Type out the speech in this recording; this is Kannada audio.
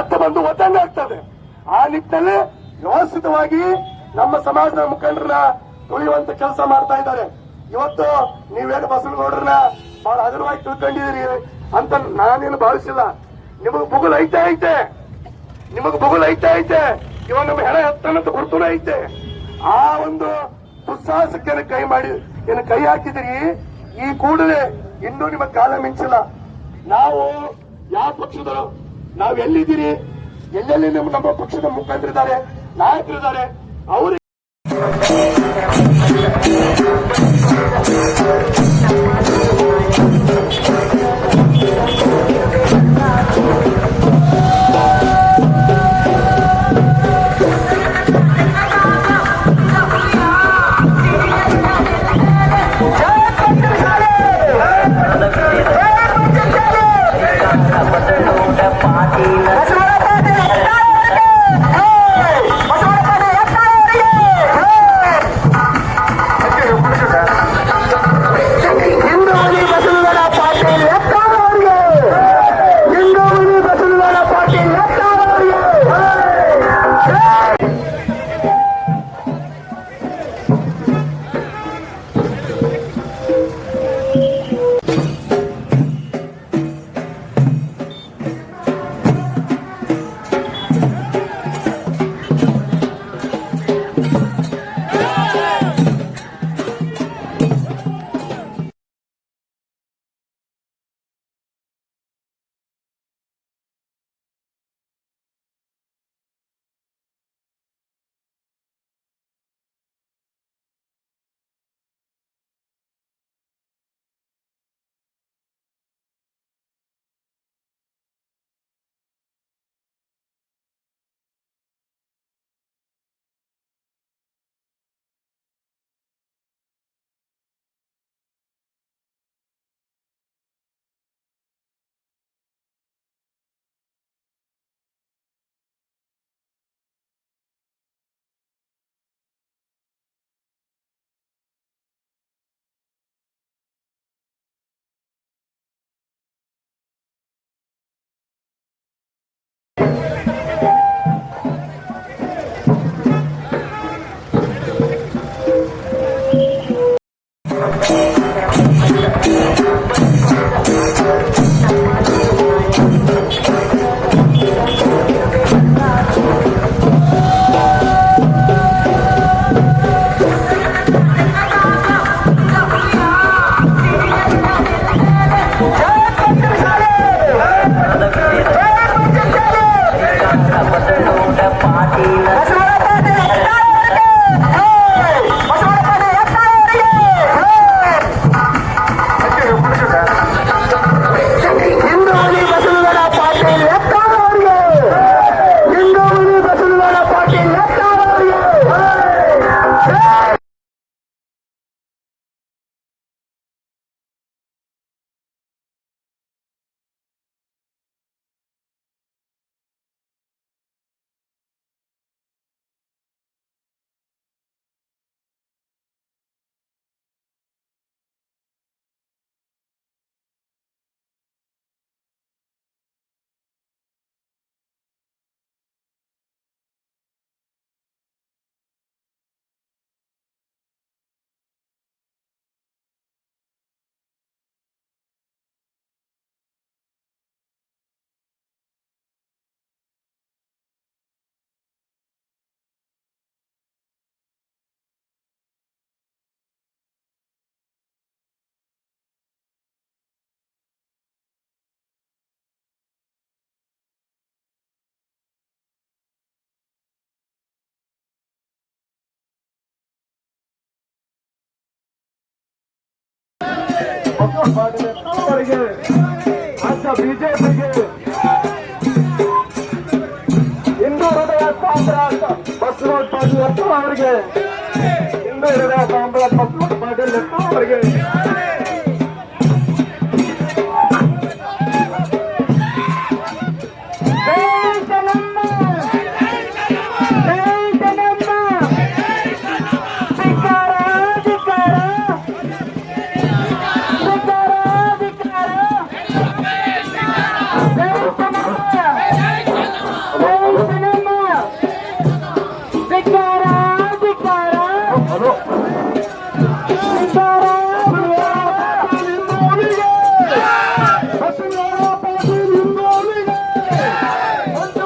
ಎತ್ತ ಬಂದು ಒತ್ತಂಗ ಆಗ್ತದೆ. ಆ ನಿಟ್ಟಿನಲ್ಲಿ ವ್ಯವಸ್ಥಿತವಾಗಿ ನಮ್ಮ ಸಮಾಜದ ಮುಖಂಡರನ್ನ ತುಳಿಯುವಂತ ಕೆಲಸ ಮಾಡ್ತಾ ಇದ್ದಾರೆ. ಇವತ್ತು ನೀವೇನು ಬಸವನಗೌಡರನ್ನ ಬಹಳ ಹಗುರವಾಗಿ ತಿಳ್ಕೊಂಡಿದ್ದೀರಿ ಅಂತ ನಾನೇನು ಭಾವಿಸಿಲ್ಲ. ನಿಮಗ್ ಬುಗುಲ್ ಐತೆ ಐತೆ. ನಿಮಗ್ ಬುಗುಲ್ ಐತೆ ಐತೆ. ಇವಾಗ ನಮ್ಮ ಹೆಣ ಎತ್ತನಂತ ಗುರ್ತುನ ಐತೆ. ಆ ಒಂದು ದುಸ್ಸಾಹಸಕ್ಕೆ ಕೈ ಮಾಡಿ, ಏನು ಕೈ ಹಾಕಿದಿರಿ ಈ ಕೂಡಲೇ ಇನ್ನೂ ನಿಮ್ಮ ಕಾಲ ಮಿಂಚಿಲ್ಲ. ನಾವು ಯಾವ ಪಕ್ಷದವರು? ನಾವ್ ಎಲ್ಲಿದ್ದೀರಿ? ಎಲ್ಲೆಲ್ಲಿ ನಮ್ಮ ಪಕ್ಷದ ಮುಖಂಡರಿದ್ದಾರೆ ನಾಯಕರಿದ್ದಾರೆ? ಅವರು अच्छा बीजेपी के हिंदू हृदय साम्राट बस रोड पार्टी लक्ष्मण वर्गे हिंदू हृदय साम्राट बस रोड पार्टी लक्ष्मण वर्गे ಒಂದು